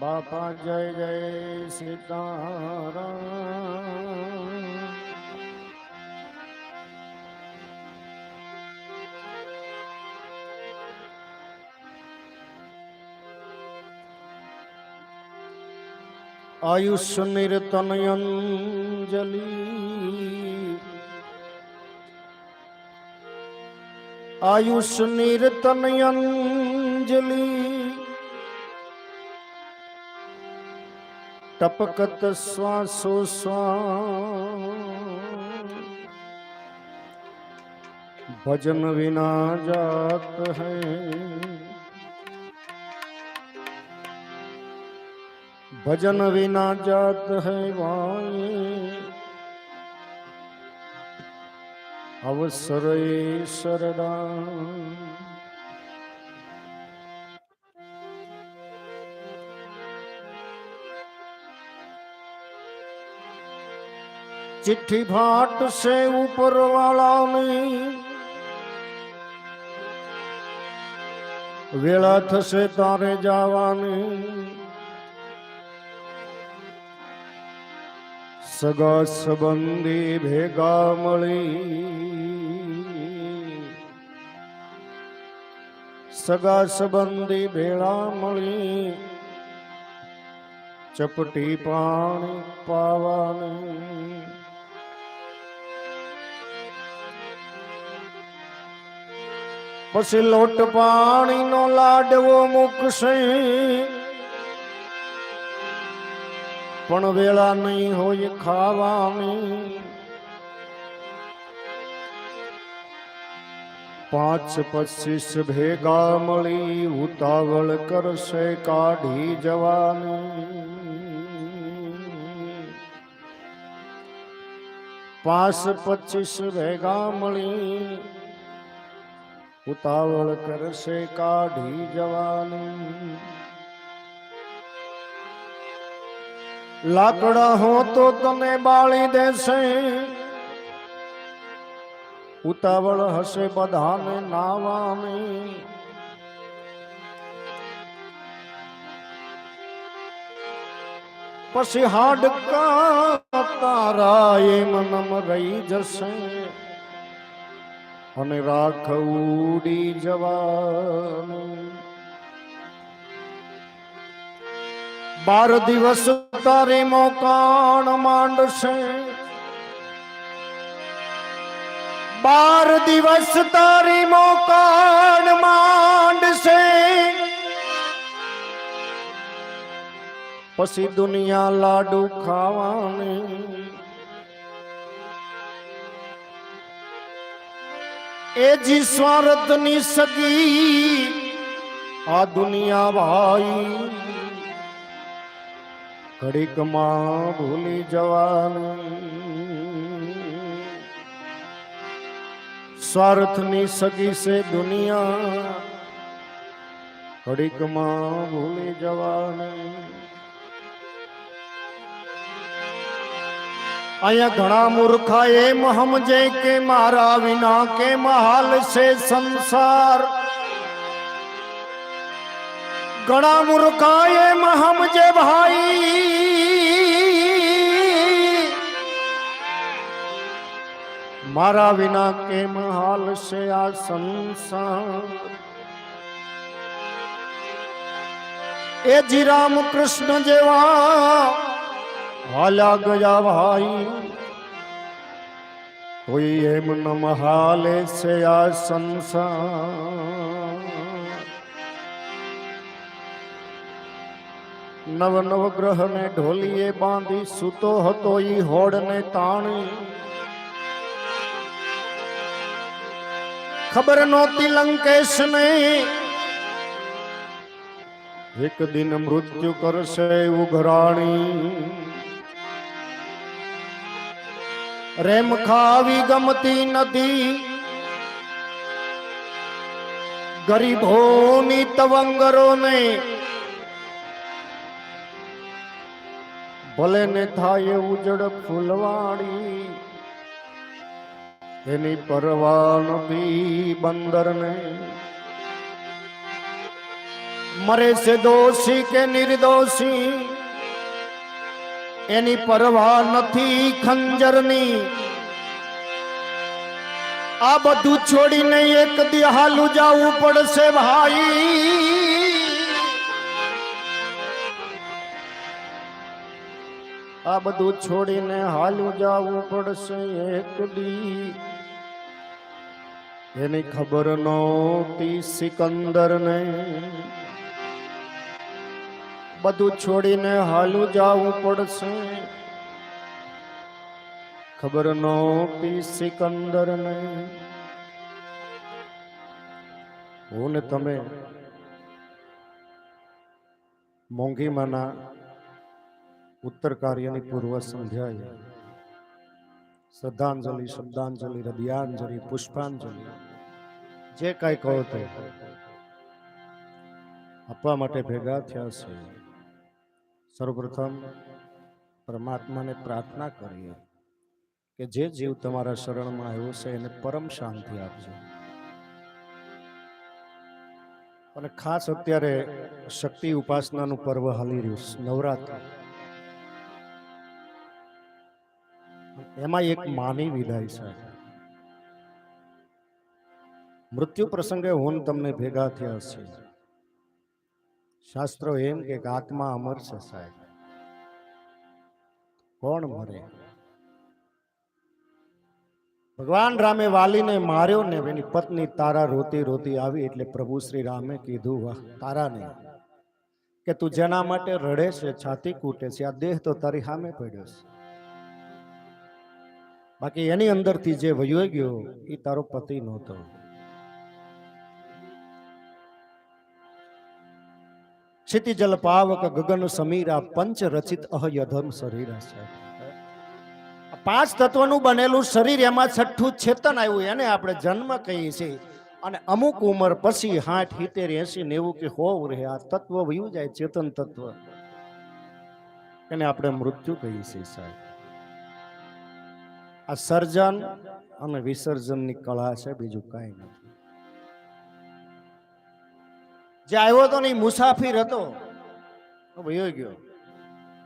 બાપા જય જય સીતારામ આયુષ નિર્તનયંજલિ આયુષ નિર્તનયંજલિ टपकत स्वासो स्वा भजन विना जात है भजन विना जात है वाणी अवसर शरदा ચિઠ્ઠી ઉપર ઉપરવાળાની વેળા થશે તારે જવાની સગા સંબંધી ભેગા મળી સગા સંબંધી ભેળા મળી ચપટી પાણી પાવાની पछ लोट पानी नो लाडवो मुक सही पण वेला नहीं हो ये खावामी पांच पच्चीस भेगा मली उतावल कर से काढ़ी जवानी पांच पच्चीस भेगा मली उतावल कर से काढ़ी जवानी लाकड़ा हो तो तने बाली दे से उतावल हसे बधाने नावानी पसी हाड़ का तारा ये मनम रही जसें અને રાખ ઉડી જવાનું બાર દિવસ તારી મોકાણ માંડશે બાર દિવસ તારી મોકાણ માંડશે પછી દુનિયા લાડુ ખાવાની ए जी स्वर दुनी सगी आ दुनिया भाई कड़ी कमा भूली जवान स्वार्थ नी सगी से दुनिया कड़ी कमा भूली जवानी अया घना मूर्खा ए महम जे के मारा विना के महाल से संसार घना मूर्खा ए महम जे भाई मारा विना के महाल से आ संसार ए जी राम कृष्ण जेवा अलग जा भाई कोई एम नमहाल से आ संसार नव नव ग्रह ने ढोलिए बांधी सुतो हतोई होड़ ने ताणी खबर नोती लंकेश ने एक दिन मृत्यु कर से उघराणी रिम खावी गमती नदी गरीबों नी तवंगरों ने भले ने था ये उजड़ फुलवाड़ी इनी परवान भी बंदर ने मरे से दोषी के निर्दोषी એની પરવા નથી ખંજરની આ બધું છોડીને એકદી હાલું જાવું પડશે ભાઈ આ બધું છોડીને હાલું જાવું પડશે એકદી એની ખબર નોતી सिकंदरને બધું છોડીને હાલું જાવું પડશે ખબર નો પી સિકંદર ને હું ને તમે મોંઘીમાંના ઉત્તર કાર્યની પૂર્વ સંધ્યાએ શ્રદ્ધાંજલિ શબ્દાંજલિ હૃદયાંજલિ પુષ્પાંજલિ જે કાંઈ કહો તે આપવા માટે ભેગા થયા છે સર્વપ્રથમ પરમાત્માને પ્રાર્થના કરીએ કે જે જીવ તમારા શરણમાં આવ્યો છે એને પરમ શાંતિ આપજો અને ખાસ અત્યારે શક્તિ ઉપાસનાનું પર્વ હાલી રહ્યું છે નવરાત્ર એમાં એક માની વિદાય છે મૃત્યુ પ્રસંગે હું તમને ભેગા થયા છે શાસ્ત્રો એમ કે આત્મા અમર છે સાહેબ કોણ મરે ભગવાન રામે વાલીને માર્યો ને એની પત્ની તારા રોતી રોતી આવી એટલે પ્રભુ શ્રી રામે કીધું વાહ તારાને કે તું જેના માટે રડે છે છાતી કૂટે છે આ દેહ તો તારી સામે પડ્યો છે બાકી એની અંદરથી જે વયો ગયો એ તારો પતિ નહોતો જલ પાવક ગગન સમીરા પંચ રચિત અહયધમ શરીર છે પાંચ તત્વનું બનેલું શરીર એમાં છઠ્ઠું છેતન આવ્યું એને આપણે જન્મ કહીએ છીએ અને અમુક ઉંમર પછી હાઠ હિતેર એસી નેવું કે હોવ રહે આ તત્વ વયું જાય ચેતન તત્વ એને આપણે મૃત્યુ કહીએ છીએ સાહેબ આ સર્જન અને વિસર્જનની કળા છે બીજું કાંઈ નથી જે આવ્યો હતો ને એ મુસાફિર હતો ભયો ગયો